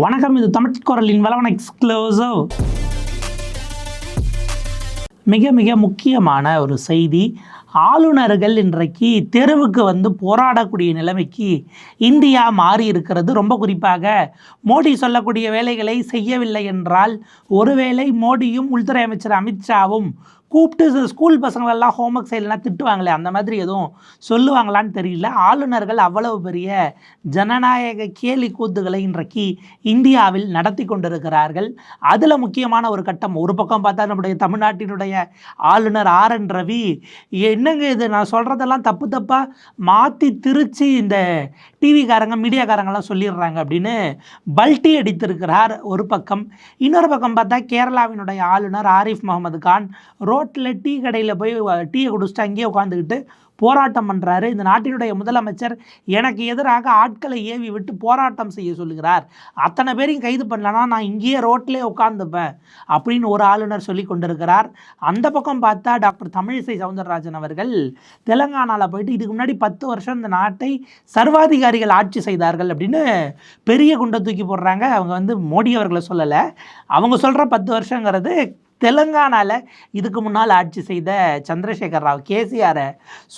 வணக்கம் இது தமிழ் குரலின் வளவன் எக்ஸ்க்ளூசிவ் மிக மிக முக்கியமான ஒரு செய்தி ஆளுநர்கள் இன்றைக்கு தெருவுக்கு வந்து போராடக்கூடிய நிலைமைக்கு இந்தியா மாறி இருக்கிறது. ரொம்ப குறிப்பாக மோடி சொல்லக்கூடிய வேலைகளை செய்யவில்லை என்றால் ஒருவேளை மோடியும் உள்துறை அமைச்சர் அமித்ஷாவும் கூப்பிட்டு ஸ்கூல் பசங்களெல்லாம் ஹோம்ஒர்க் செய்யலாம் திட்டுவாங்களே அந்த மாதிரி எதுவும் சொல்லுவாங்களான்னு தெரியல. ஆளுநர்கள் அவ்வளவு பெரிய ஜனநாயக கேலி கூத்துகளை இன்றைக்கு இந்தியாவில் நடத்தி கொண்டிருக்கிறார்கள். அதில் முக்கியமான ஒரு கட்டம் ஒரு பக்கம் பார்த்தா நம்முடைய தமிழ்நாட்டினுடைய ஆளுநர் ஆர் என் ரவி. என்னங்க இது? நான் சொல்கிறதெல்லாம் தப்பு தப்பாக மாற்றி திருச்சி இந்த டிவிக்காரங்க மீடியாக்காரங்கெல்லாம் சொல்லிடுறாங்க அப்படின்னு பல்ட்டி அடித்திருக்கிறார் ஒரு பக்கம். இன்னொரு பக்கம் பார்த்தா கேரளாவினுடைய ஆளுநர் ஆரிஃப் முகமது கான் ரோட்டில் டீ கடையில் போய் டீயை குடிச்சிட்டு அங்கேயே உட்காந்துக்கிட்டு போராட்டம் பண்ணுறாரு இந்த நாட்டினுடைய முதலமைச்சர் எனக்கு எதிராக ஆட்களை ஏவி விட்டு போராட்டம் செய்ய சொல்லுகிறார். அத்தனை பேரையும் கைது பண்ணலன்னா நான் இங்கேயே ரோட்டிலே உட்காந்துப்பேன் அப்படின்னு ஒரு ஆளுநர் சொல்லி கொண்டிருக்கிறார். அந்த பக்கம் பார்த்தா டாக்டர் தமிழிசை சவுந்தரராஜன் அவர்கள் தெலங்கானாவில் போயிட்டு இதுக்கு முன்னாடி பத்து வருஷம் இந்த நாட்டை சர்வாதிகாரிகள் ஆட்சி செய்தார்கள் அப்படின்னு பெரிய குண்டை தூக்கி போடுறாங்க. அவங்க வந்து மோடி அவர்களை சொல்லலை. அவங்க சொல்கிற பத்து வருஷங்கிறது தெலுங்கானாவில் இதுக்கு முன்னால் ஆட்சி செய்த சந்திரசேகர் ராவ் கேசிஆரை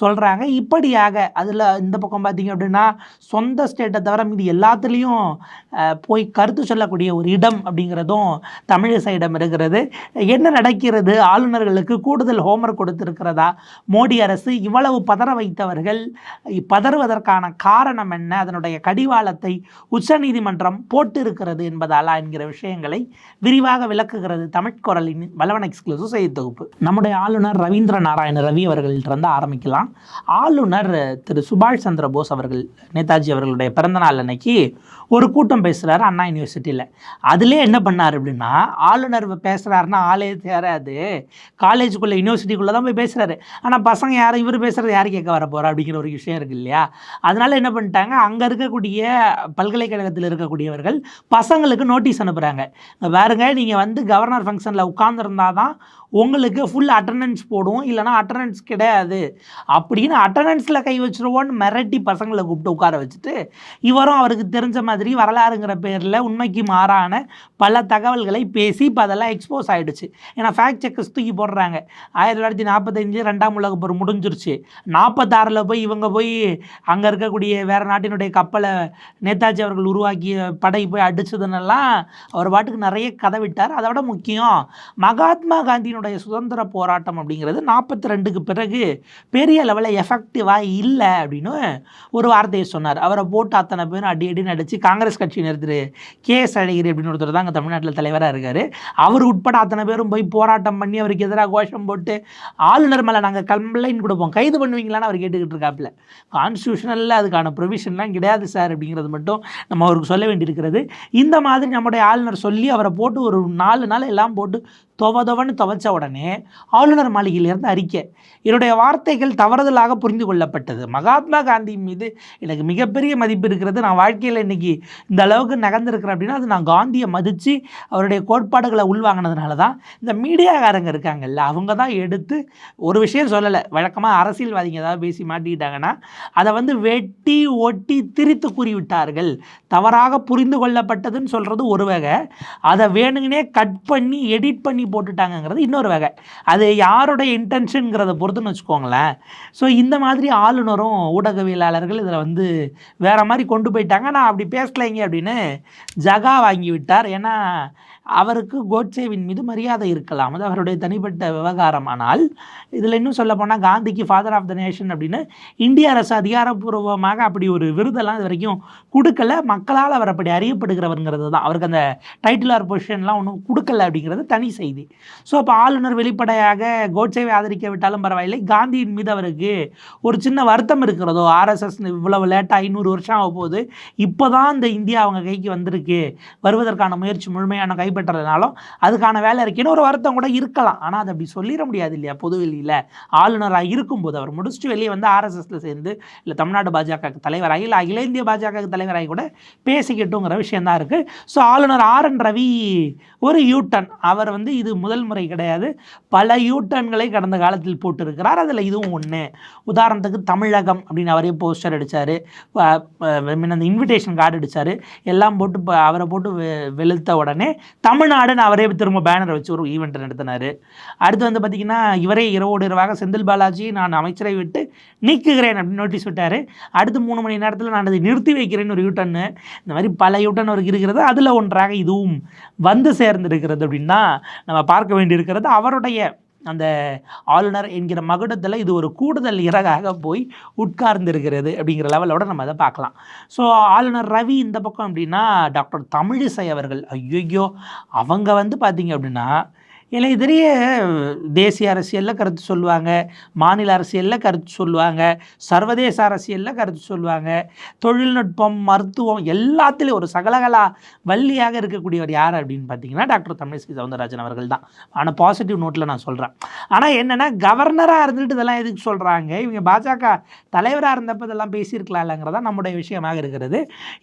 சொல்கிறாங்க இப்படியாக அதில் இந்த பக்கம் பார்த்தீங்க அப்படின்னா சொந்த ஸ்டேட்டை தவிர மீது எல்லாத்துலேயும் போய் கருத்து சொல்லக்கூடிய ஒரு இடம் அப்படிங்கிறதும் தமிழிசையிடம் இருக்கிறது. என்ன நடக்கிறது? ஆளுநர்களுக்கு கூடுதல் ஹோம்ஒர்க் கொடுத்துருக்கிறதா? மோடி அரசு இவ்வளவு பதற வைத்தவர்கள் பதறுவதற்கான காரணம் என்ன? அதனுடைய கடிவாளத்தை உச்சநீதிமன்றம் போட்டு இருக்கிறது என்பதாலா என்கிற விஷயங்களை விரிவாக விளக்குகிறது தமிழ்குரலின் வல்லவன் எக்ஸ்க்ளூசிவ் செய்தி தொகுப்பு. நம்முடைய ஆளுநர் ரவீந்திர நாராயண ரவி அவர்களிட்டிருந்து ஆரம்பிக்கலாம். ஆளுநர் திரு சுபாஷ் சந்திர போஸ் அவர்கள் நேதாஜி அவர்களுடைய பிறந்தநாள் அன்னைக்கு ஒரு கூட்டம் பேசுகிறாரு அண்ணா யூனிவர்சிட்டியில் அதிலே என்ன பண்ணார் அப்படின்னா ஆளுநர் பேசுகிறாருன்னா ஆளே தேராது. காலேஜுக்குள்ளே யூனிவர்சிட்டிக்குள்ளே தான் போய் பேசுகிறாரு ஆனால் பசங்க யாரும் இவர் பேசுகிறது யார் கேட்க வர போகிறா அப்படிங்கிற ஒரு விஷயம் இருக்குது இல்லையா? அதனால் என்ன பண்ணிட்டாங்க அங்கே இருக்கக்கூடிய பல்கலைக்கழகத்தில் இருக்கக்கூடியவர்கள் பசங்களுக்கு நோட்டீஸ் அனுப்புகிறாங்க பாருங்க நீங்கள் வந்து கவர்னர் ஃபங்க்ஷனில் உட்காந்துருந்தா தான் உங்களுக்கு ஃபுல் அட்டண்டன்ஸ் போடுவோம் இல்லைனா அட்டண்டன்ஸ் கிடையாது. அப்படின்னு அட்டண்டன்ஸில் கை வச்சுருவோன்னு மிரட்டி பசங்களை கூப்பிட்டு உட்கார வச்சுட்டு இவரும் அவருக்கு தெரிஞ்ச மாதிரி வரலாறுங்கிற பேரில் உண்மைக்கு மாறான பல தகவல்களை பேசி இப்போ அதெல்லாம் எக்ஸ்போஸ் ஆகிடுச்சு ஏன்னா ஃபேக்ட் செக்கர்ஸ் தூக்கி போடுறாங்க. ஆயிரத்தி தொள்ளாயிரத்தி நாற்பத்தஞ்சு ரெண்டாம் உலக போர் முடிஞ்சிருச்சு. நாற்பத்தாறில் போய் இவங்க போய் அங்கே இருக்கக்கூடிய வேறு நாட்டினுடைய கப்பலை நேதாஜி அவர்கள் உருவாக்கிய படை போய் அடித்ததுன்னெல்லாம் அவர் பாட்டுக்கு நிறைய கதை விட்டார். அதை விட முக்கியம் மகாத்மா காந்தியினுடைய சுதந்திர போராட்டம் அப்படிங்கிறது நாற்பத்தி ரெண்டுக்கு பிறகு பெரிய லெவலில் எஃபெக்டிவாக இல்லை அப்படின்னு ஒரு வார்த்தையை சொன்னார். அவரை போட்டு அத்தனை பேரும் அடி அடின்னு அடித்து காங்கிரஸ் கட்சியினர் திரு கே எஸ் அழகிரி அப்படின்னு ஒருத்தர் தான் அங்கே தமிழ்நாட்டில் தலைவராக இருக்கார். அவர் உட்பட அத்தனை பேரும் போய் போராட்டம் பண்ணி அவருக்கு எதிராக கோஷம் போட்டு ஆளுநர் மேலே நாங்கள் கம்ப்ளைண்ட் கொடுப்போம். கைது பண்ணுவீங்களான்னு அவர் கேட்டுக்கிட்டு இருக்காப்புல. கான்ஸ்டியூஷனில் அதுக்கான ப்ரொவிஷன்லாம் கிடையாது சார் அப்படிங்கிறது மட்டும் நம்ம அவருக்கு சொல்ல வேண்டியிருக்கிறது. இந்த மாதிரி நம்முடைய ஆளுநர் சொல்லி அவரை போட்டு ஒரு நாலு நாள் எல்லாம் போட்டு துவ துவன்னு துவைச்ச உடனே ஆளுநர் மாளிகையிலிருந்து அறிக்கை. என்னுடைய வார்த்தைகள் தவறுதலாக புரிந்து கொள்ளப்பட்டது. மகாத்மா காந்தி மீது எனக்கு மிகப்பெரிய மதிப்பு இருக்கிறது. நான் வாழ்க்கையில் இன்னைக்கு இந்த அளவுக்கு நகர்ந்துருக்கிறேன் அப்படின்னா அது நான் காந்தியை மதித்து அவருடைய கோட்பாடுகளை உள்வாங்கினதுனால தான் இந்த மீடியாக்காரங்க இருக்காங்கல்ல அவங்க தான் எடுத்து ஒரு விஷயம் சொல்லலை. வழக்கமாக அரசியல்வாதிங்க ஏதாவது பேசி மாட்டிக்கிட்டாங்கன்னா அதை வந்து வெட்டி ஒட்டி திரித்து கூறிவிட்டார்கள். தவறாக புரிந்து கொள்ளப்பட்டதுன்னு சொல்கிறது ஒரு வகை. அதை வேணுங்கனே கட் பண்ணி எடிட் பண்ணி போட்டுட்டாங்கங்கிறது இன்னொரு வகை. அது யாருடைய இன்டென்ஷனுங்கிறத பொறுத்துன்னு வச்சுக்கோங்களேன். ஸோ இந்த மாதிரி ஆளுநரும் ஊடகவியலாளர்கள் இதில் வந்து வேற மாதிரி கொண்டு போயிட்டாங்க. நான் அப்படி பேசலைங்க அப்படின்னு ஜகா வாங்கி விட்டார். ஏன்னா அவருக்கு கோட்சேவின் மீது மரியாதை இருக்கலாம். அது அவருடைய தனிப்பட்ட விவகாரம். ஆனால் இதில் இன்னும் சொல்ல போனால் காந்திக்கு ஃபாதர் ஆஃப் த நேஷன் அப்படின்னு இந்திய அரசு அதிகாரப்பூர்வமாக அப்படி ஒரு விருதெல்லாம் இது வரைக்கும் கொடுக்கல. மக்களால் அவர் அப்படி அறியப்படுகிறவருங்கிறது தான். அவருக்கு அந்த டைட்டில் ஆர் பொசிஷன்லாம் ஒன்றும் கொடுக்கல அப்படிங்கிறது தனி செய்தி. ஸோ அப்போ ஆளுநர் வெளிப்படையாக கோட்சேவை ஆதரிக்க விட்டாலும் பரவாயில்லை. காந்தியின் மீது அவருக்கு ஒரு சின்ன வருத்தம் இருக்கிறதோ ஆர்எஸ்எஸ் இவ்வளவு லேட்டாக ஐநூறு வருஷம் ஆக போகுது இப்போ தான் இந்த இந்தியா அவங்க கைக்கு வந்திருக்கு. வருவதற்கான முயற்சி முழுமையான கை பெற்றதுனாலும் அதுக்கான வேலை இருக்கேன்னு ஒரு வருத்தம் கூட இருக்கலாம். ஆனால் அதை அப்படி சொல்லிட முடியாது இல்லையா? பொதுவெளியில் ஆளுநராக இருக்கும்போது அவர் முடிச்சுட்டு வெளியே வந்து ஆர்எஸ்எஸில் சேர்ந்து இல்லை தமிழ்நாடு பாஜக தலைவராகி இல்லை அகில இந்திய பாஜக தலைவராகி கூட பேசிக்கிட்டுங்கிற விஷயந்தான் இருக்குது ஸோ ஆளுநர் ஆர் என் ரவி ஒரு யூட்டன் அவர் வந்து இது முதல் முறை கிடையாது. பல யூட்டன்களை கடந்த காலத்தில் போட்டிருக்கிறார். அதில் இதுவும் ஒன்று உதாரணத்துக்கு தமிழகம் அப்படின்னு அவரே போஸ்டர் அடித்தார் அந்த இன்விடேஷன் கார்டு அடித்தார் எல்லாம் போட்டு இப்போ அவரை போட்டு வெ- வெளுத்த உடனே தமிழ்நாடுன்னு அவரே திரும்ப பேனரை வச்சு ஒரு ஈவெண்ட் நடத்தினார். அடுத்து வந்து பார்த்திங்கன்னா இவரே இரவோடு இரவாக செந்தில் பாலாஜி நான் அமைச்சரை விட்டு நீக்குகிறேன் அப்படின்னு நோட்டீஸ் விட்டார். அடுத்து மூணு மணி நேரத்தில் நான் அதை நிறுத்தி வைக்கிறேன்னு ஒரு யூட்டன்னு இந்த மாதிரி பல யூட்டன் அவருக்கு இருக்கிறது. அதில் ஒன்றாக இதுவும் வந்து சேர்ந்திருக்கிறது அப்படின்னா நம்ம பார்க்க வேண்டியிருக்கிறது. அவருடைய அந்த ஆளுநர் என்கிற மகுடத்தில் இது ஒரு கூடுதல் இறகாக போய் உட்கார்ந்திருக்கிறது அப்படிங்கிற லெவலோட நம்ம அதை பார்க்கலாம். ஸோ ஆளுநர் ரவி இந்த பக்கம் அப்படின்னா டாக்டர் தமிழிசை அவர்கள். ஐயோ அவங்க வந்து பார்த்தீங்க அப்படின்னா எனக்கு தெரிய தேசிய அரசியலில் கருத்து சொல்லுவாங்க. மாநில அரசியலில் கருத்து சொல்லுவாங்க. சர்வதேச அரசியலில் கருத்து சொல்லுவாங்க. தொழில்நுட்பம் மருத்துவம் எல்லாத்துலேயும் ஒரு சகலகலா வள்ளியாக இருக்கக்கூடியவர் யார் அப்படின்னு பார்த்தீங்கன்னா டாக்டர் தமிழிசை சவுந்தரராஜன் அவர்கள் தான். ஆனால் பாசிட்டிவ் நோட்டில் நான் சொல்கிறேன் ஆனால் என்னென்னா கவர்னராக இருந்துட்டு இதெல்லாம் எதுக்கு சொல்கிறாங்க இவங்க பாஜக தலைவராக இருந்தப்போ இதெல்லாம் பேசியிருக்கலாம்லங்கிறதா நம்முடைய விஷயமாக இருக்கிறது.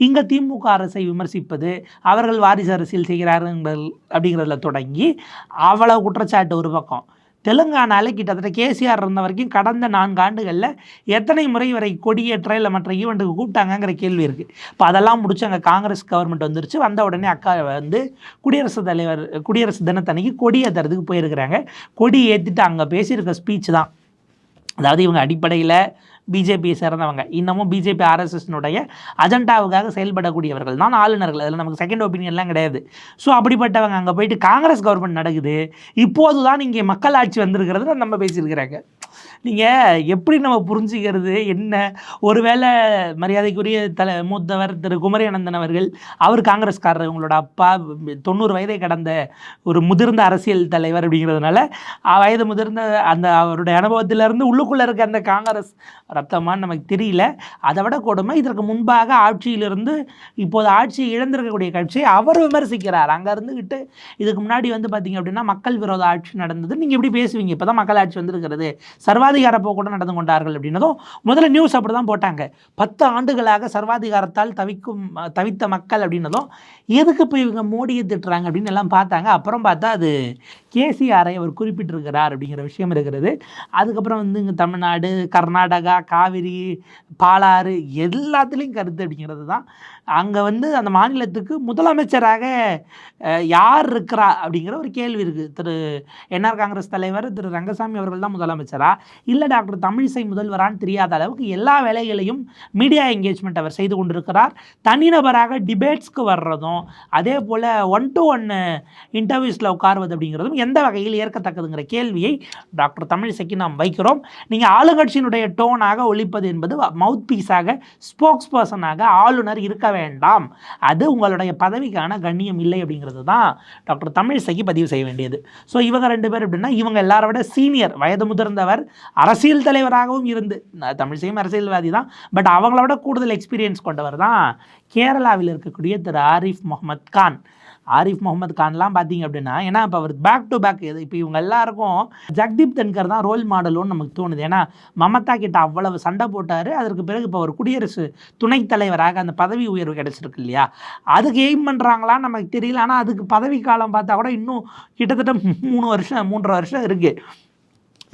இங்கே திமுக அரசை விமர்சிப்பது அவர்கள் வாரிசு அரசியல் செய்கிறார்கள் அப்படிங்கிறதுல தொடங்கி அவ்வளவு குற்றச்சாட்டு ஒரு பக்கம். தெலுங்கானாவில் கிட்டத்தட்ட கேசிஆர் இருந்த வரைக்கும் கடந்த நான்கு ஆண்டுகளில் எத்தனை முறை வரை கொடியேற்ற இல்லை மற்ற ஈவெண்ட்டுக்கு கூப்பிட்டாங்கங்கிற கேள்வி இருக்குது இப்போ அதெல்லாம் முடிச்சு அங்கே காங்கிரஸ் கவர்மெண்ட் வந்துருச்சு. வந்த உடனே அக்கா வந்து குடியரசுத் தலைவர் குடியரசு தினத்தன்னைக்கு கொடி ஏற்றுறதுக்கு போயிருக்கிறாங்க. கொடி ஏற்றிட்டு அங்கே பேசியிருக்க ஸ்பீச் தான். அதாவது இவங்க அடிப்படையில் பிஜேபியை சேர்ந்தவங்க. இன்னமும் பிஜேபி ஆர்எஸ்எஸ்னுடைய அஜெண்டாவுக்காக செயல்படக்கூடியவர்கள். தான் ஆளுநர்கள். அதில் நமக்கு செகண்ட் ஒப்பீனியன்லாம் கிடையாது. ஸோ அப்படிப்பட்டவங்க அங்கே போயிட்டு காங்கிரஸ் கவர்மெண்ட் நடக்குது. இப்போது தான் இங்கே மக்கள் ஆட்சி வந்திருக்கிறது நம்ம பேசியிருக்கிறாங்க. நீங்கள் எப்படி நம்ம புரிஞ்சுக்கிறது? என்ன? ஒருவேளை மரியாதைக்குரிய தலை மூத்தவர் திரு குமரி அனந்தன் அவர்கள் அவர் காங்கிரஸ்காரர் உங்களோட அப்பா தொண்ணூறு வயதை கடந்த ஒரு முதிர்ந்த அரசியல் தலைவர் அப்படிங்கிறதுனால வயது முதிர்ந்த அந்த அவருடைய அனுபவத்திலிருந்து உள்ளுக்குள்ளே இருக்க அந்த காங்கிரஸ் ரத்தமான்னு நமக்கு தெரியல. அதை விட கொடுமை இதற்கு முன்பாக ஆட்சியிலிருந்து இப்போது ஆட்சி இழந்திருக்கக்கூடிய கட்சியை அவர் விமர்சிக்கிறார். அங்கே இருந்துக்கிட்டு இதுக்கு முன்னாடி வந்து பார்த்தீங்க அப்படின்னா மக்கள் விரோத ஆட்சி நடந்தது. நீங்கள் எப்படி பேசுவீங்க. இப்போ தான் மக்கள் ஆட்சி வந்திருக்கிறது சர்வாதிகார போக்குடன் நடந்து கொண்டார்கள் அப்படின்னதும் முதல்ல நியூஸ் அப்படி தான் போட்டாங்க. பத்து ஆண்டுகளாக சர்வாதிகாரத்தால் தவிக்கும் தவித்த மக்கள் அப்படின்னதும் எதுக்கு இப்போ இவங்க மோடியை திட்டுறாங்க அப்படின்னு எல்லாம் பார்த்தாங்க. அப்புறம் பார்த்தா அது கேசிஆரை அவர் குறிப்பிட்டிருக்கிறார் அப்படிங்கிற விஷயம் இருக்கிறது. அதுக்கப்புறம் வந்து இங்கே தமிழ்நாடு கர்நாடகா காவிரி பாலாறு எல்லாத்துலேயும் கருத்து அப்படிங்கிறது தான் அங்கே வந்து அந்த மாநிலத்துக்கு முதலமைச்சராக யார் இருக்கிறா அப்படிங்கிற ஒரு கேள்வி இருக்குது திரு என்ஆர் காங்கிரஸ் தலைவர் திரு ரங்கசாமி அவர்கள் தான் முதலமைச்சரா? இல்லை டாக்டர் தமிழிசை முதல்வரான்னு தெரியாத அளவுக்கு எல்லா வேலைகளையும் மீடியா என்கேஜ்மெண்ட் அவர் செய்து கொண்டிருக்கிறார். தனிநபராக டிபேட்ஸ்க்கு வர்றதும் அதே போல் ஒன் டு ஒன்னு இன்டர்வியூஸில் உட்காருவது அப்படிங்கிறதும் எந்த வகையில் ஏற்கத்தக்கதுங்கிற கேள்வியை டாக்டர் தமிழிசைக்கு நாம் வைக்கிறோம். நீங்கள் ஆளுங்கட்சியினுடைய டோனாக ஒழிப்பது என்பது மவுத் பீஸாக ஸ்போக்ஸ் பர்சனாக ஆளுநர் இருக்க வேண்டாம். அது உங்களுடைய பதவிக்கான கண்ணியம் இல்லை அப்படிங்கிறது தான் டாக்டர் தமிழிசைக்கு பதிவு செய்ய வேண்டியது. ஸோ இவங்க ரெண்டு பேர் எப்படின்னா இவங்க எல்லாரை விட சீனியர் வயது முதிர்ந்தவர் அரசியல் தலைவராகவும் இருந்து. தமிழிசையும் அரசியல்வாதி தான். பட் அவங்கள விட கூடுதல் எக்ஸ்பீரியன்ஸ் கொண்டவர் தான் கேரளாவில் இருக்கக்கூடிய திரு ஆரிஃப் முகமது கான். ஆரிஃப் முகமது கான்லாம் பார்த்தீங்க அப்படின்னா ஏன்னா இப்போ அவர் பேக் டு பேக் இது இப்போ இவங்க எல்லாருக்கும் ஜக்தீப் தன்கர் தான் ரோல் மாடலும்னு நமக்கு தோணுது. ஏன்னா மமதா கிட்ட அவ்வளவு சண்டை போட்டார். அதற்கு பிறகு இப்போ அவர் குடியரசு துணைத் தலைவராக அந்த பதவி உயர்வு கிடைச்சிருக்கு இல்லையா? அதுக்கு எய்ம் பண்ணுறாங்களான்னு நமக்கு தெரியல. ஆனால் அதுக்கு பதவி காலம் பார்த்தா கூட இன்னும் கிட்டத்தட்ட மூணு வருஷம் மூன்றரை வருஷம் இருக்குது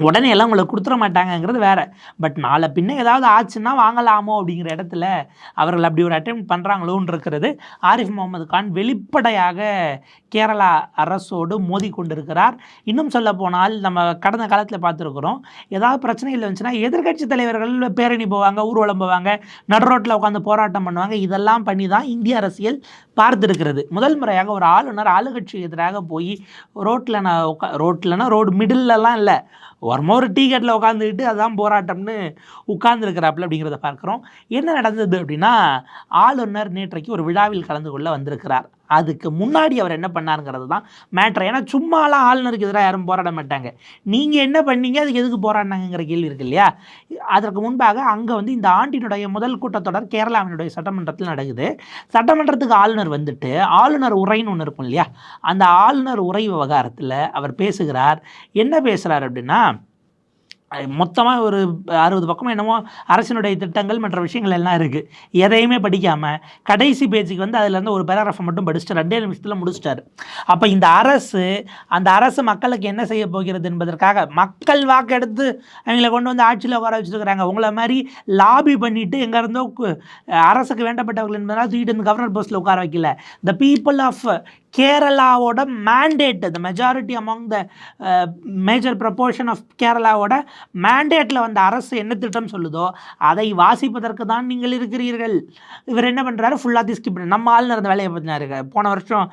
உடனே எல்லாம் உங்களுக்கு கொடுத்துட மாட்டாங்கங்கிறது வேற. பட் நாளை பின்ன ஏதாவது ஆச்சுன்னா வாங்கலாமோ அப்படிங்கிற இடத்துல அவர்கள் அப்படி ஒரு அட்டம் பண்ணுறாங்களோன்னு இருக்கிறது ஆரிஃப் முகமது கான் வெளிப்படையாக கேரளா அரசோடு மோதி கொண்டிருக்கிறார். இன்னும் சொல்ல போனால் நம்ம கடந்த காலத்தில் பார்த்துருக்குறோம். ஏதாவது பிரச்சனைகள் வந்துச்சுன்னா எதிர்க்கட்சி தலைவர்கள் பேரணி போவாங்க ஊர்வலம் போவாங்க நடுரோட்டில் உட்காந்து போராட்டம் பண்ணுவாங்க. இதெல்லாம் பண்ணி தான் இந்திய அரசியல் பார்த்துருக்கிறது. முதல் முறையாக ஒரு ஆளுநர் ஆளுகட்சி எதிராக போய் ரோட்டில் நான் உட்கா ரோட்டில்னா ரோடு மிடில்லலாம் இல்லை. வருமா ஒரு டீ கட்டில் உட்காந்துக்கிட்டு அதான் போராட்டம்னு உட்கார்ந்துருக்கிறாப்புல அப்படிங்கிறத பார்க்குறோம். என்ன நடந்தது அப்படின்னா ஆளுநர் நேற்றைக்கு ஒரு விழாவில் கலந்து கொள்ள வந்திருக்கிறார். அதுக்கு முன்னாடி அவர் என்ன பண்ணாருங்கிறது தான் மேட்ரு ஏன்னா சும்மாலாம் ஆளுநருக்கு எதிராக யாரும் போராட மாட்டாங்க. நீங்கள் என்ன பண்ணீங்க அதுக்கு எதுக்கு போராடினாங்கிற கேள்வி இருக்கு இல்லையா? அதற்கு முன்பாக அங்கே வந்து இந்த ஆண்டினுடைய முதல் கூட்டத்தொடர் கேரளாவினுடைய சட்டமன்றத்தில் நடக்குது. சட்டமன்றத்துக்கு ஆளுநர் வந்துட்டு ஆளுநர் உரைன்னு ஒன்று இருக்கும் இல்லையா? அந்த ஆளுநர் உரை விவகாரத்தில் அவர் பேசுகிறார். என்ன பேசுகிறார் அப்படின்னா மொத்தமாக ஒரு அறுபது பக்கம் என்னமோ அரசினுடைய திட்டங்கள் மற்ற விஷயங்கள் எல்லாம் இருக்குது எதையுமே படிக்காமல் கடைசி பேஜுக்கு வந்து அதுலேருந்து ஒரு பேராகிராஃபை மட்டும் படிச்சுட்டு ரெண்டே நிமிஷத்தில் முடிச்சிட்டாரு. அப்போ இந்த அரசு அந்த அரசு மக்களுக்கு என்ன செய்ய போகிறது என்பதற்காக மக்கள் வாக்கெடுத்து அவங்கள கொண்டு வந்து ஆட்சியில் உட்கார வச்சுருக்கிறாங்க. உங்களை மாதிரி லாபி பண்ணிவிட்டு எங்கே இருந்தோ அரசுக்கு வேண்டப்பட்டவர்கள் என்பதனால் தூக்கிட்டு வந்து கவர்னர் போஸ்ட்டில் உட்கார வைக்கல. The people of கேரளாவோட mandate the majority among the major proportion of கேரளாவோட மேண்டேட்டில் வந்த அரசு என்ன திட்டம் சொல்லுதோ அதை வாசிப்பதற்கு தான் நீங்கள் இருக்கிறீர்கள். இவர் என்ன பண்ணுறாரு ஃபுல்லாக ஸ்கிப் பண்ணி நம்ம ஆள் நடந்த வேலையை பார்த்தினாரு போன வருஷம்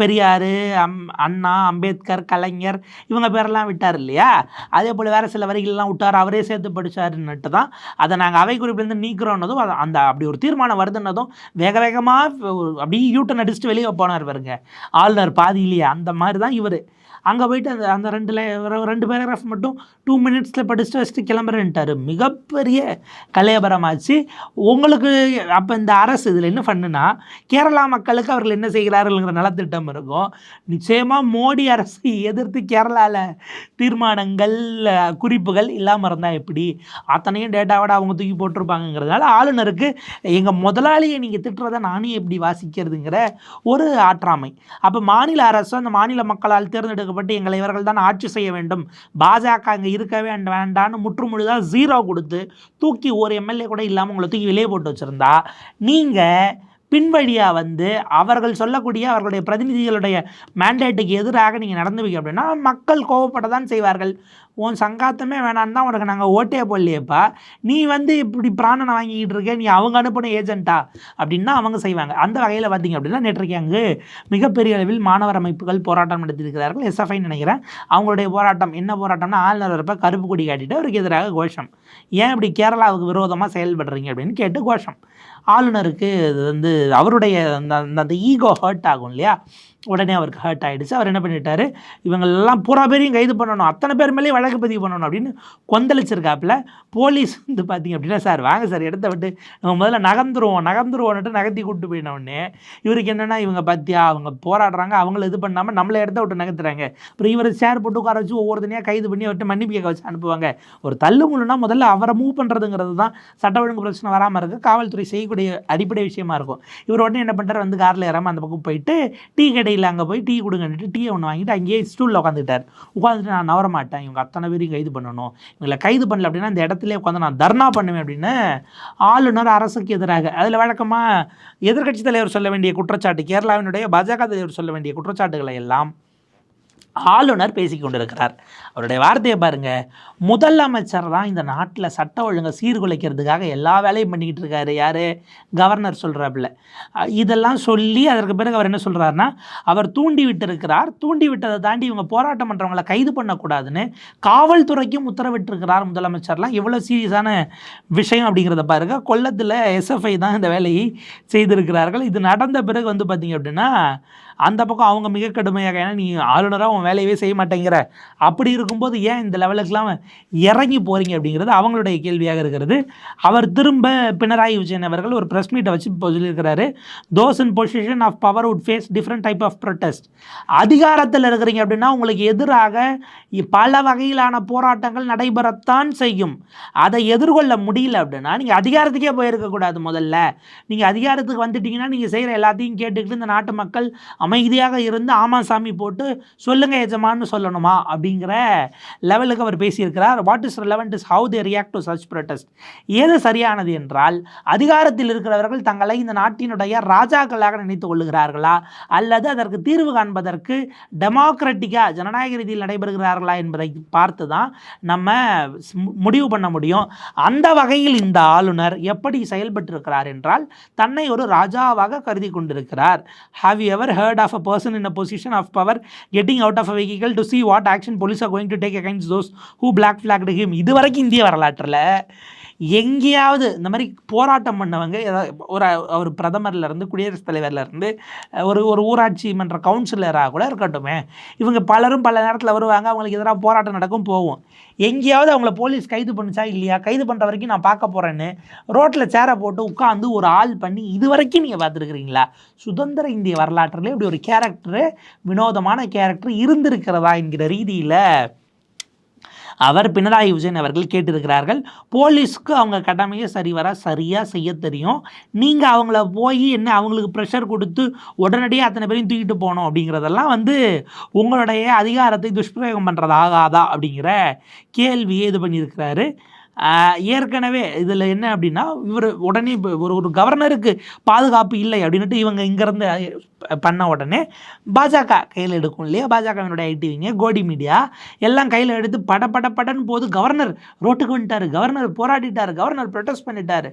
பெரியார் அம் அண்ணா அம்பேத்கர் கலைஞர் இவங்க பேரெல்லாம் விட்டார் இல்லையா? அதே போல் வேறு சில வரிகள்லாம் விட்டார். அவரே சேர்த்து படித்தாருன்னுட்டு தான் அதை நாங்கள் அவை குறிப்பிலேருந்து நீக்கிறோன்னதும் அதை அந்த அப்படி ஒரு தீர்மானம் வருதுன்னதும் வேக வேகமாக அப்படியே யூட்டன் அடிச்சுட்டு வெளியே போனார் பாருங்க. ஆளுநர் பாதியிலேயே. அந்த மாதிரி தான் இவர். அங்கே போயிட்டு அந்த அந்த ரெண்டு ரெண்டு பேராகிராஃப் மட்டும் டூ மினிட்ஸில் படிச்சுட்டு வச்சுட்டு கிளம்புறேன்ட்டார். மிகப்பெரிய கலையபரமாச்சு. உங்களுக்கு அப்போ இந்த அரசு இதில் என்ன பண்ணுனா கேரளா மக்களுக்கு அவர்கள் என்ன செய்கிறார்கள்ங்கிற நலத்திட்டம் இருக்கும். நிச்சயமாக மோடி அரசை எதிர்த்து கேரளாவில் தீர்மானங்கள் குறிப்புகள் இல்லாமல் இருந்தால் எப்படி? அத்தனையும் டேட்டாவோட அவங்க தூக்கி போட்டிருப்பாங்கங்கிறதுனால ஆளுநருக்கு எங்கள் முதலாளியை நீங்கள் திட்டுறதை நானே எப்படி வாசிக்கிறதுங்கிற ஒரு ஆற்றாமை. அப்போ மாநில அரசு அந்த மாநில மக்களால் தேர்ந்தெடுக்கப்பட்டு எங்களை இவர்கள் தான் ஆட்சி செய்ய வேண்டும். பாஜக அங்கே இருக்கவே வேண்ட- வேண்டான்னு முற்றுமுழுதாக ஜீரோ கொடுத்து தூக்கி ஒரு எம்எல்ஏ கூட இல்லாமல் உங்களை தூக்கி வெளியே போட்டு வச்சுருந்தா நீங்கள் பின்வழியாக வந்து அவர்கள் சொல்லக்கூடிய அவர்களுடைய பிரதிநிதிகளுடைய மேண்டேட்டுக்கு எதிராக நீங்கள் நடந்து வைக்க அப்படின்னா மக்கள் கோவப்பட தான் செய்வார்கள். உன் சங்காத்தமே வேணான்னு தான் உனக்கு நாங்கள் ஓட்டே போடலையேப்பா. நீ வந்து இப்படி பிராணனை வாங்கிக்கிட்டு இருக்க நீ அவங்க அனுப்பின ஏஜென்ட்டா அப்படின்னா அவங்க செய்வாங்க. அந்த வகையில் பார்த்தீங்க அப்படின்னா நேற்றைக்கு அங்கு மிகப்பெரிய அளவில் மாணவர் அமைப்புகள் போராட்டம் நடத்தியிருக்கிறார்கள். எஸ்எஃப்ஐ நினைக்கிறேன். அவங்களுடைய போராட்டம் என்ன போராட்டம்னா ஆளுநர் இருப்ப கருப்பு கொடி காட்டிட்டு அவருக்கு எதிராக கோஷம். ஏன் இப்படி கேரளாவுக்கு விரோதமாக செயல்படுறீங்க அப்படின்னு கேட்டு கோஷம். ஆளுநருக்கு இது வந்து அவருடைய அந்த அந்த- அந்த ஈகோ ஹர்ட் ஆகும் இல்லையா? உடனே அவருக்கு ஹர்ட் ஆகிடுச்சு அவர் என்ன பண்ணிட்டாரு? இவங்களெல்லாம் பூரா பேரையும் கைது பண்ணணும். அத்தனை பேர் மேலேயும் வழக்கு பதிவு பண்ணணும் அப்படின்னு கொந்தளிச்சிருக்காப்புல. போலீஸ் வந்து பார்த்தீங்க அப்படின்னா சார் வாங்க சார் இடத்த விட்டு நம்ம முதல்ல நகர்ந்துருவோம். நகர்ந்துருவோன்னுட்டு நகர்த்தி கூப்பிட்டு போயின உடனே இவருக்கு என்னென்னா இவங்க பார்த்தியா அவங்க போராடுறாங்க. அவங்கள இது பண்ணாமல் நம்மளை இடத்த விட்டு நகர்த்துறாங்க. அப்புறம் இவர் சேர் போட்டு உட்கார வச்சு ஒவ்வொருத்தனையாக கைது பண்ணி அவர்கிட்ட மன்னிப்பு கேட்க வச்சு அனுப்புவாங்க. ஒரு தள்ளு முள்ளுனா முதல்ல அவரை மூவ் பண்ணுறதுங்கிறது தான் சட்ட ஒழுங்கு பிரச்சனை வராமல் இருக்க காவல்துறை செய்யக்கூடிய அடிப்படை விஷயமா இருக்கும். இவர் உடனே என்ன பண்ணுறாரு வந்து காரில் இறாமல் அந்த பக்கம் போயிட்டு டீ கடை கடையில் அங்கே போய் டீ கொடுங்கன்ட்டு டீ ஒன்று வாங்கிட்டு அங்கேயே ஸ்டூலில் உட்காந்துட்டார் உட்காந்துட்டு நான் நவர மாட்டேன். இவங்க அத்தனை பேரையும் கைது பண்ணணும். இவங்களை கைது பண்ணல அப்படின்னா இந்த இடத்துல உட்காந்து நான் தர்ணா பண்ணுவேன் அப்படின்னு ஆளுநர் அரசுக்கு எதிராக அதில் வழக்கமாக எதிர்கட்சி தலைவர் சொல்ல வேண்டிய குற்றச்சாட்டு கேரளாவினுடைய பாஜக தலைவர் சொல்ல வேண்டிய குற்றச்சாட்டுகளை எல்லாம் ஆளுநர் பேசிக் கொண்டிருக்கிறார் அவருடைய வார்த்தையை பாருங்க. முதலமைச்சர் தான் இந்த நாட்டில் சட்ட ஒழுங்கை சீர்குலைக்கிறதுக்காக எல்லா வேலையும் பண்ணிக்கிட்டு இருக்காரு. யார்? கவர்னர் சொல்கிறாப்புல இதெல்லாம் சொல்லி அதற்கு பிறகு அவர் என்ன சொல்கிறாருன்னா அவர் தூண்டி விட்டிருக்கிறார். தூண்டி விட்டதை தாண்டி இவங்க போராட்டம் பண்ணுறவங்களை கைது பண்ணக்கூடாதுன்னு காவல்துறைக்கும் உத்தரவிட்டிருக்கிறார் முதலமைச்சர்லாம். எவ்வளோ சீரியஸான விஷயம் அப்படிங்கிறத பாருங்க. கொல்லத்தில் எஸ்எஃப்ஐ தான் இந்த வேலையை செய்திருக்கிறார்கள். இது நடந்த பிறகு வந்து பார்த்தீங்க அப்படின்னா அந்த பக்கம் அவங்க மிக கடுமையாக ஏன்னா நீ ஆளுநராக உன் வேலையவே செய்ய மாட்டேங்கிற. அப்படி இருக்கும்போது ஏன் இந்த லெவலுக்குலாம் இறங்கி போகிறீங்க அப்படிங்கிறது அவங்களுடைய கேள்வியாக இருக்கிறது. அவர் திரும்ப பினராயி விஜயன் அவர்கள் ஒரு ப்ரெஸ் மீட்டை வச்சு இப்போ சொல்லியிருக்கிறாரு those in position of power would face different type of protest அதிகாரத்தில் இருக்கிறீங்க அப்படின்னா உங்களுக்கு எதிராக பல வகையிலான போராட்டங்கள் நடைபெறத்தான் செய்யும். அதை எதிர்கொள்ள முடியல அப்படின்னா நீங்கள் அதிகாரத்துக்கே போயிருக்கக்கூடாது முதல்ல. நீங்கள் அதிகாரத்துக்கு வந்துட்டீங்கன்னா நீங்கள் செய்கிற எல்லாத்தையும் கேட்டுக்கிட்டு இந்த நாட்டு மக்கள் அமைதியாக இருந்து ஆமா சாமி போட்டு சொல்லுங்க எஜமான்னு சொல்லணுமா அப்படிங்கிற லெவலுக்கு அவர் பேசியிருக்கிறார். What is relevant is how they react to such protest எது சரியானது என்றால் அதிகாரத்தில் இருக்கிறவர்கள் தங்களை இந்த நாட்டினுடைய ராஜாக்களாக நினைத்துக் கொள்ளுகிறார்களா? அல்லது அதற்கு தீர்வு காண்பதற்கு டெமோக்ராட்டிக்காக ஜனநாயக ரீதியில் நடைபெறுகிறார்களா என்பதை பார்த்து தான் நம்ம முடிவு பண்ண முடியும். அந்த வகையில் இந்த ஆளுநர் எப்படி செயல்பட்டிருக்கிறார் என்றால் தன்னை ஒரு ராஜாவாக கருதி கொண்டிருக்கிறார். Have ever heard of a person in a position of power getting out of a vehicle to see what action police are going to take against those who black flagged him. இதுவரைக்கும் இந்திய வரலாற்றில் எங்கேயாவது இந்த மாதிரி போராட்டம் பண்ணவங்க ஒரு ஒரு பிரதமர்லேருந்து குடியரசுத் தலைவர்லேருந்து ஒரு ஒரு ஊராட்சி மன்ற கவுன்சிலராக கூட இருக்கட்டுமே. இவங்க பலரும் பல நேரத்தில் வருவாங்க அவங்களுக்கு எதிராக போராட்டம் நடக்கும் போகும். எங்கேயாவது அவங்கள போலீஸ் கைது பண்ணுச்சா இல்லையா? கைது பண்ணுற வரைக்கும் நான் பார்க்க போகிறேன்னு ரோட்டில் சேரை போட்டு உட்காந்து ஒரு ஆள் பண்ணி இது வரைக்கும் நீங்கள் பார்த்துருக்குறீங்களா? சுதந்திர இந்திய வரலாற்றில் இப்படி ஒரு கேரக்டரு வினோதமான கேரக்டர் இருந்திருக்கிறதா என்கிற ரீதியில் அவர் பினராயி விஜயன் அவர்கள் கேட்டிருக்கிறார்கள் போலீஸ்க்கு அவங்க கடமையை சரிவர சரியாக செய்ய தெரியும். நீங்கள் அவங்கள போய் என்ன அவங்களுக்கு ப்ரெஷர் கொடுத்து உடனடியாக அத்தனை பேரையும் தூக்கிட்டு போகணும் அப்படிங்கிறதெல்லாம் வந்து உங்களுடைய அதிகாரத்தை துஷ்பிரயோகம் பண்ணுறது ஆகாதா அப்படிங்கிற கேள்வியை இது பண்ணியிருக்கிறாரு. ஏற்கனவே இதில் என்ன அப்படின்னா இவர் உடனே இப்போ ஒரு ஒரு கவர்னருக்கு பாதுகாப்பு இல்லை அப்படின்ட்டு இவங்க இங்கேருந்து பண்ண உடனே பாஜக கையில் எடுக்கும் இல்லையா? பாஜகவினுடைய ஐடிவிங்க கோடி மீடியா. எல்லாம் கையில் எடுத்து பட பட படன்னு போது கவர்னர் ரோட்டுக்கு வந்துட்டார். கவர்னர் போராடிட்டார். கவர்னர் ப்ரொட்டஸ்ட் பண்ணிட்டார்.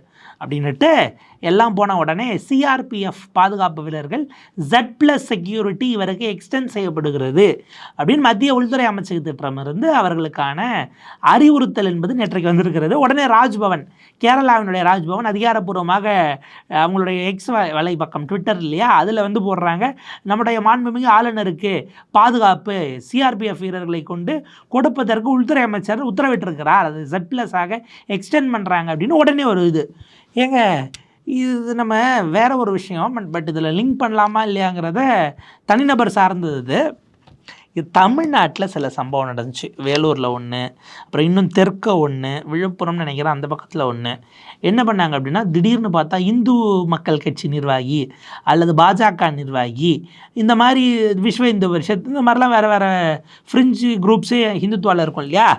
அப்படின்னுட்டு எல்லாம் போன உடனே சிஆர்பிஎஃப் பாதுகாப்பு வீரர்கள் ஜெட் ப்ளஸ் செக்யூரிட்டி இவருக்கு எக்ஸ்டென்ட் செய்யப்படுகிறது அப்படின்னு மத்திய உள்துறை அமைச்சகத்திடமிருந்து அவர்களுக்கான அறிவுறுத்தல் என்பது நேற்றைக்கு வந்திருக்கிறது. உடனே ராஜ்பவன் கேரளாவினுடைய ராஜ்பவன் அதிகாரப்பூர்வமாக அவங்களுடைய எக்ஸ் வலைப்பக்கம் ட்விட்டர் இல்லையா? அதில் வந்து போடுறாங்க. நம்முடைய மாண்புமிகு ஆளுநருக்கு பாதுகாப்பு சிஆர்பிஎஃப் வீரர்களை கொண்டு கொடுப்பதற்கு உள்துறை அமைச்சர் உத்தரவிட்டிருக்கிறார். அது ஜெட் ப்ளஸ் எக்ஸ்டெண்ட் பண்ணுறாங்க அப்படின்னு உடனே ஒரு இது. ஏங்க இது நம்ம வேற ஒரு விஷயம் பட் இதில் லிங்க் பண்ணலாமா இல்லையாங்கிறத தனிநபர் சார்ந்தது இது. தமிழ்நாட்டில் சில சம்பவம் நடந்துச்சு. வேலூரில் ஒன்று அப்புறம் இன்னும் தெற்க ஒன்று விழுப்புரம்னு நினைக்கிறேன் அந்த பக்கத்தில் ஒன்று என்ன பண்ணாங்க அப்படின்னா திடீர்னு பார்த்தா இந்து மக்கள் கட்சி நிர்வாகி அல்லது பாஜக நிர்வாகி இந்த மாதிரி விஸ்வ இந்து பரிஷத் இந்த மாதிரிலாம் வேறு வேறு ஃப்ரிஞ்சு குரூப்ஸே ஹிந்துத்துவாவில் இருக்கும் இல்லையா?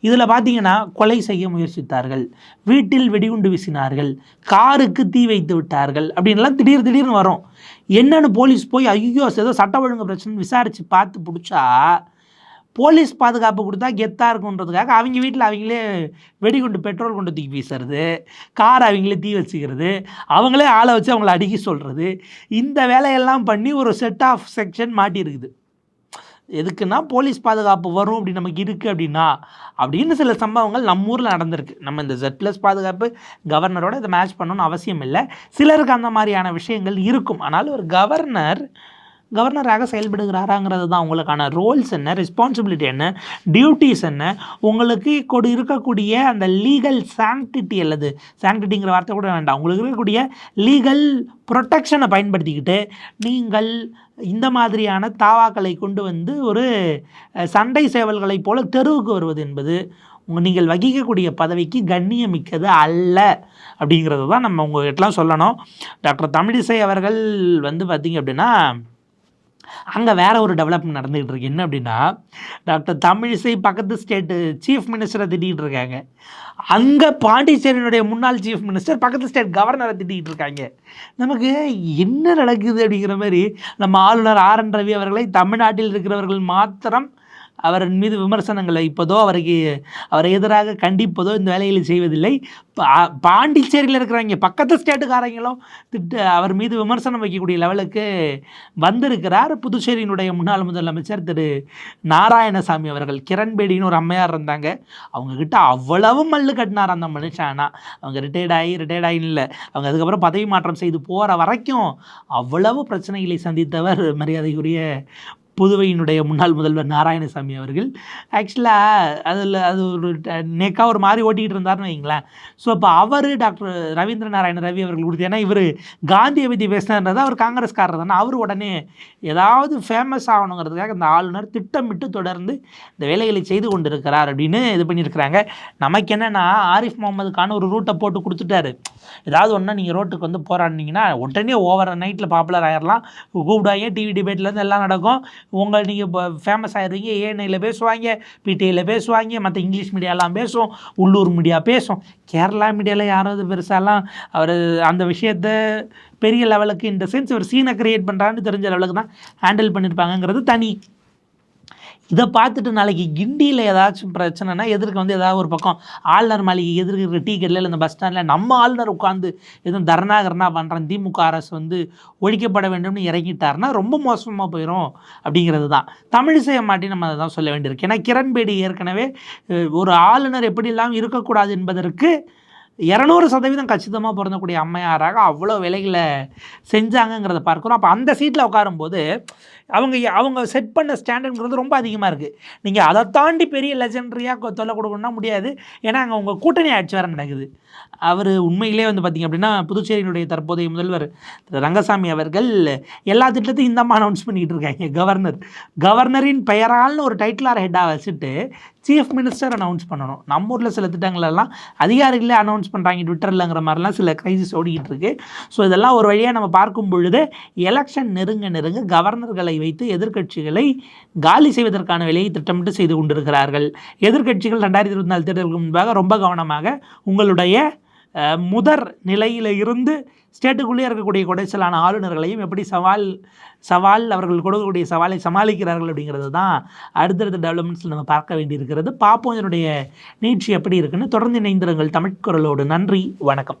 இதில் பார்த்தீங்கன்னா கொலை செய்ய முயற்சித்தார்கள் வீட்டில் வெடிகுண்டு வீசினார்கள் காருக்கு தீ வைத்து விட்டார்கள் அப்படின்லாம் திடீர் திடீர்னு வரும். என்னன்னு போலீஸ் போய் ஐயோ ஏதோ சட்ட ஒழுங்கு பிரச்சனை விசாரித்து பார்த்து பிடிச்சா போலீஸ் பாதுகாப்பு கொடுத்தா கெத்தாக இருக்குன்றதுக்காக அவங்க வீட்டில் அவங்களே வெடிகுண்டு பெட்ரோல் கொண்டு தூக்கி வீசுறது கார் அவங்களே தீ வச்சுக்கிறது அவங்களே ஆளை வச்சு அவங்கள அடுக்கி சொல்கிறது இந்த வேலையெல்லாம் பண்ணி ஒரு செட் ஆஃப் செக்ஷன் மாட்டியிருக்குது. எதுக்குன்னா போலீஸ் பாதுகாப்பு வரும் அப்படி நமக்கு இருக்குது அப்படின்னா அப்படின்னு சில சம்பவங்கள் நம்ம ஊரில் நடந்திருக்கு. நம்ம இந்த ஜெட் ப்ளஸ் பாதுகாப்பு கவர்னரோட இதை மேட்ச் பண்ணணும்னு அவசியம் இல்லை. சிலருக்கு அந்த மாதிரியான விஷயங்கள் இருக்கும். ஆனால் ஒரு கவர்னர் கவர்னராக செயல்படுகிறாராங்கிறது தான் உங்களுக்கான ரோல்ஸ் என்ன ரெஸ்பான்சிபிலிட்டி என்ன டியூட்டிஸ் என்ன? உங்களுக்கு கொடு இருக்கக்கூடிய அந்த லீகல் சாங்டிட்டி அல்லது சாங்டிட்டிங்கிற வார்த்தை கூட வேண்டாம். உங்களுக்கு இருக்கக்கூடிய லீகல் ப்ரொட்டெக்ஷனை பயன்படுத்திக்கிட்டு நீங்கள் இந்த மாதிரியான தாவாக்களை கொண்டு வந்து ஒரு சண்டை சேவல்களைப் போல தெருவுக்கு வருவது என்பது நீங்கள் வகிக்கக்கூடிய பதவிக்கு கண்ணியமிக்கது அல்ல அப்படிங்கிறது தான் நம்ம உங்ககிட்டலாம் சொல்லணும். டாக்டர் தமிழிசை அவர்கள் வந்து பார்த்திங்க அப்படின்னா அங்கே வேற ஒரு டெவலப்மெண்ட் நடந்துகிட்டு இருக்கு. என்ன அப்படின்னா டாக்டர் தமிழிசை பக்கத்து ஸ்டேட்டு சீஃப் மினிஸ்டரை திட்டிகிட்டு இருக்காங்க. அங்கே பாண்டிச்சேரியினுடைய முன்னாள் சீஃப் மினிஸ்டர் பக்கத்து ஸ்டேட் கவர்னரை திட்டிகிட்டு இருக்காங்க. நமக்கு என்ன நடக்குது அப்படிங்கிற மாதிரி நம்ம ஆளுநர் ஆர் என் ரவி அவர்களை தமிழ்நாட்டில் இருக்கிறவர்கள் மாத்திரம் அவரின் மீது விமர்சனங்களை வைப்பதோ அவருக்கு அவரை எதிராக கண்டிப்பதோ இந்த வேலைகளை செய்வதில்லை. பா- பாண்டிச்சேரியில் இருக்கிறவங்க பக்கத்து ஸ்டேட்டுக்காரங்களும் திட்ட அவர் மீது விமர்சனம் வைக்கக்கூடிய லெவலுக்கு வந்திருக்கிறார் புதுச்சேரியினுடைய முன்னாள் முதலமைச்சர் திரு நாராயணசாமி அவர்கள். கிரண்பேடின்னு ஒரு அம்மையார் இருந்தாங்க. அவங்கக்கிட்ட அவ்வளவு மல்லு கட்டினார் அந்த மனுஷன். ஆனால் அவங்க ரிட்டையர்ட் ஆகி ரிட்டையர்ட் ஆகின்னு இல்லை. அவங்க அதுக்கப்புறம் பதவி மாற்றம் செய்து போகிற வரைக்கும் அவ்வளவு பிரச்சனைகளை சந்தித்தவர் மரியாதைக்குரிய புதுவையினுடைய முன்னாள் முதல்வர் நாராயணசாமி அவர்கள். ஆக்சுவலாக அதில் அது ஒரு நேக்காக ஒரு மாதிரி ஓட்டிகிட்டு இருந்தாருன்னு வைங்களேன் ஸோ அப்போ அவர் டாக்டர் ரவீந்திர நாராயண ரவி அவர்கள் கொடுத்து ஏன்னா இவர் காந்தியை பற்றி பேசினார்ன்றது அவர் காங்கிரஸ்காரர் தானே. அவர் உடனே ஏதாவது ஃபேமஸ் ஆகணுங்கிறதுக்காக இந்த ஆளுநர் திட்டமிட்டு தொடர்ந்து இந்த வேலைகளை செய்து கொண்டிருக்கிறார் அப்படின்னு இது பண்ணியிருக்கிறாங்க. நமக்கு என்னென்னா ஆரிஃப் முகமது கான் ஒரு ரூட்டை போட்டு கொடுத்துட்டாரு. ஏதாவது ஒன்றா நீங்கள் ரோட்டுக்கு வந்து போராடினீங்கன்னா உடனே ஓவர் நைட்டில் பாப்புலர் ஆகிடலாம் கூப்பிடுவாங்க டிவி டிபேட்லேருந்து எல்லாம் நடக்கும். உங்கள் நீங்கள் இப்போ ஃபேமஸ் ஆகிடுவீங்க ஏஎன்ஐயில் பேசுவாங்க பிடிஐயில் பேசுவாங்க மற்ற இங்கிலீஷ் மீடியாலாம் பேசும் உள்ளூர் மீடியா பேசும். கேரளா மீடியாவில் யாராவது பெருசாலாம் அவர் அந்த விஷயத்த பெரிய லெவலுக்கு இந்த சென்ஸ் ஒரு சீனை கிரியேட் பண்ணுறான்னு தெரிஞ்ச லெவலுக்கு தான் ஹேண்டில் பண்ணியிருப்பாங்கங்கிறது தனி. இதை பார்த்துட்டு நாளைக்கு கிண்டியில் ஏதாச்சும் பிரச்சனைனா எதிர்க்க வந்து ஏதாவது ஒரு பக்கம் ஆளுநர் மாளிகை எதிர்க்க இருக்கிற டீ கடையில் இல்லை இந்த பஸ் ஸ்டாண்டில் நம்ம ஆளுநர் உட்காந்து எதுவும் தர்ணாகர்னா பண்ணுறேன் திமுக அரசு வந்து ஒழிக்கப்பட வேண்டும்னு இறங்கிட்டாருன்னா ரொம்ப மோசமாக போயிடும் அப்படிங்கிறது தான் தமிழிசையை மாட்டி நம்ம அதை தான் சொல்ல வேண்டியிருக்கு. ஏன்னா கிரண்பேடி ஏற்கனவே ஒரு ஆளுநர் எப்படிலாம் இருக்கக்கூடாது என்பதற்கு இரநூறு சதவீதம் கச்சிதமாக பிறந்தக்கூடிய அம்மையாராக அவ்வளோ விலைகளை செஞ்சாங்கங்கிறத பார்க்குறோம். அப்போ அந்த சீட்டில் உட்காரும்போது அவங்க அவங்க செட் பண்ண ஸ்டாண்டர்ட்ங்கிறது ரொம்ப அதிகமாக இருக்குது நீங்கள் அதை தாண்டி பெரிய லெஜண்டரியாக தொல்லை கொடுக்கணும்னா முடியாது. ஏன்னா அங்கே உங்கள் கூட்டணி ஆட்சி வேறு நடக்குது. அவர் உண்மையிலே வந்து பார்த்திங்க அப்படின்னா புதுச்சேரியினுடைய தற்போதைய முதல்வர் திரு ரங்கசாமி அவர்கள் எல்லா திட்டத்தையும் இந்த அம்மா அனௌன்ஸ் பண்ணிக்கிட்டு இருக்காங்க. கவர்னர் கவர்னரின் பெயரால்னு ஒரு டைட்டிலார் ஹெட்டாக வச்சுட்டு சீஃப் மினிஸ்டர் அனௌன்ஸ் பண்ணணும். நம்ம ஊரில் சில திட்டங்களெல்லாம் அதிகாரிகளே அனௌன்ஸ் பண்ணுறாங்க ட்விட்டர்லங்கிற மாதிரிலாம் சில கிரைசிஸ் ஓடிக்கிட்டு இருக்கு. ஸோ இதெல்லாம் ஒரு வழியாக நம்ம பார்க்கும் பொழுது எலெக்ஷன் நெருங்க நெருங்க கவர்னர்களை வைத்து எதிர்க்கட்சிகளை காலி செய்வதற்கான வேலையை திட்டமிட்டு செய்து கொண்டிருக்கிறார்கள். எதிர்க்கட்சிகள் ரெண்டாயிரத்தி இருபத்தி நாலு தேர்தலுக்கு முன்பாக ரொம்ப கவனமாக உங்களுடைய முதற் நிலையில் இருந்து ஸ்டேட்டுக்குள்ளே இருக்கக்கூடிய குடைச்சலான ஆளுநர்களையும் எப்படி சவால் சவால் அவர்கள் கொடுக்கக்கூடிய சவாலை சமாளிக்கிறார்கள் அப்படிங்கிறது தான் அடுத்தடுத்த டெவலப்மெண்ட்ஸில் நம்ம பார்க்க வேண்டியிருக்கிறது. பார்ப்போம் இதனுடைய நீட்சி எப்படி இருக்குன்னு. தொடர்ந்து இணைந்திருங்கள் தமிழ்குரலோடு நன்றி. வணக்கம்.